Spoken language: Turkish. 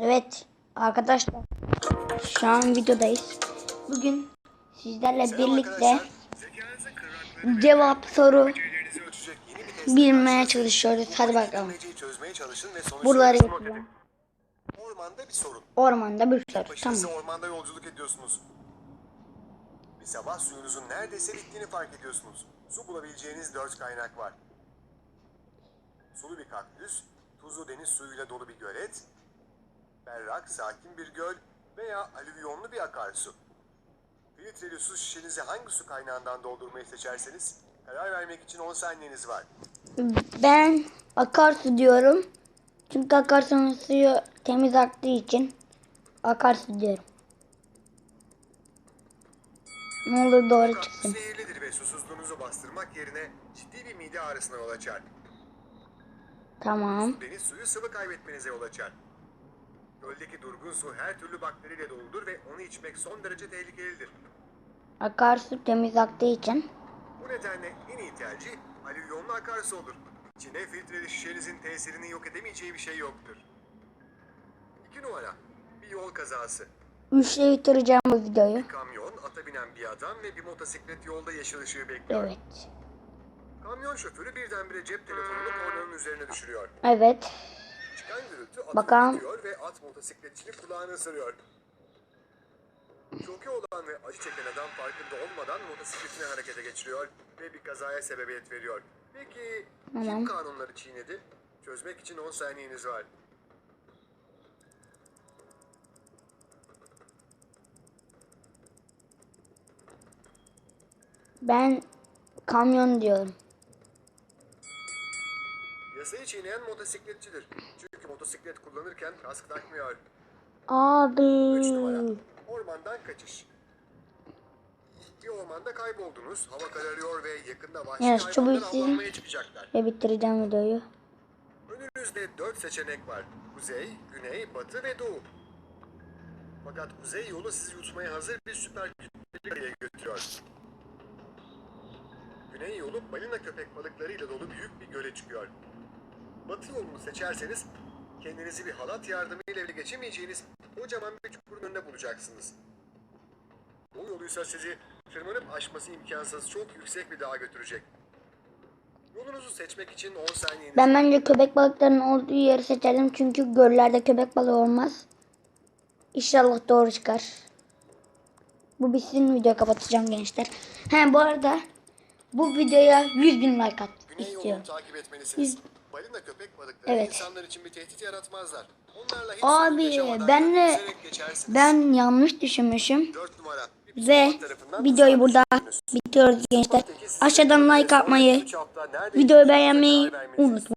Evet arkadaşlar şu an videodayız. Bugün sizlerle birlikte cevap soru bilmeye çalışıyoruz. Hadi bakalım. Buraları yapacağım. Ormanda bir sorun. Ormanda bir soru. Başınıza Tamam. ormanda yolculuk ediyorsunuz. Bir sabah suyunuzun neredeyse bittiğini fark ediyorsunuz. Su bulabileceğiniz dört kaynak var. Sulu bir kaktüs, tuzlu deniz suyuyla dolu bir gölet, berrak, sakin bir göl veya alüvyonlu bir akarsu. Filtreli su şişenizi hangi su kaynağından doldurmayı seçerseniz karar vermek için 10 saniyeniz var. Ben akarsu diyorum. Çünkü akarsunun suyu temiz aktığı için akarsu diyorum. Ne olur doğru çıksın. zehirlidir ve susuzluğunuzu bastırmak yerine ciddi bir mide ağrısına yol açar. Tamam. Deniz suyu sıvı kaybetmenize yol açar. Göldeki durgun su her türlü bakteriyle doludur ve onu içmek son derece tehlikelidir. Akarsu temiz aktığı için. Bu nedenle en iyi tercih alüvyonlu akarsu olur. İçine filtreli şişenizin tesirini yok edemeyeceği bir şey yoktur. 2 numara. Bir yol kazası. Üçle bitireceğim bu videoyu. Bir kamyon, ata binen bir adam ve bir motosiklet yolda yeşil ışığı bekliyor. Evet. Kamyon şoförü birdenbire cep telefonunu kornanın üzerine düşürüyor. Evet. Çıkan gürültü atı Bakalım. ve at motosikletçinin kulağını ısırıyor. Şoke olan ve acı çeken adam farkında olmadan motosikletini harekete geçiriyor ve bir kazaya sebebiyet veriyor. Peki Tamam. kim kanunları çiğnedi? Çözmek için 10 saniyeniz var. Ben kamyon diyorum. Yasayı çiğneyen motosikletçidir. Çünkü motosiklet kullanırken kask takmıyor. 3 numara. Abi. Ormandan kaçış. Bir ormanda kayboldunuz, hava kararıyor ve yakında vahşi Evet, hayvanlar avlanmaya çıkacaklar. Ve bitireceğim videoyu. Önünüzde dört seçenek var. Kuzey, güney, batı ve doğu. Fakat kuzey yolu sizi yutmaya hazır bir süper güçlüye götürüyor. Güney yolu balina köpek balıklarıyla dolu büyük bir göle çıkıyor. Batı yolunu seçerseniz kendinizi bir halat yardımıyla ele geçemeyeceğiniz kocaman bir çukurun önünde bulacaksınız. Bu yoluysa sizi tırmanıp aşması imkansız çok yüksek bir dağa götürecek. Yolunuzu seçmek için 10 saniyeniz Ben bence köpek balıklarının olduğu yeri seçerim. Çünkü göllerde köpek balığı olmaz. İnşallah doğru çıkar. Bu bitsin video kapatacağım gençler. He bu arada bu videoya 100 bin like at istiyorum. balıkları Evet. insanlar için bir tehdit yaratmazlar. Abi, ben de-. Ben yanlış düşünmüşüm. Ve videoyu burada bitiriyoruz gençler. Aşağıdan like atmayı, videoyu beğenmeyi unutmayın.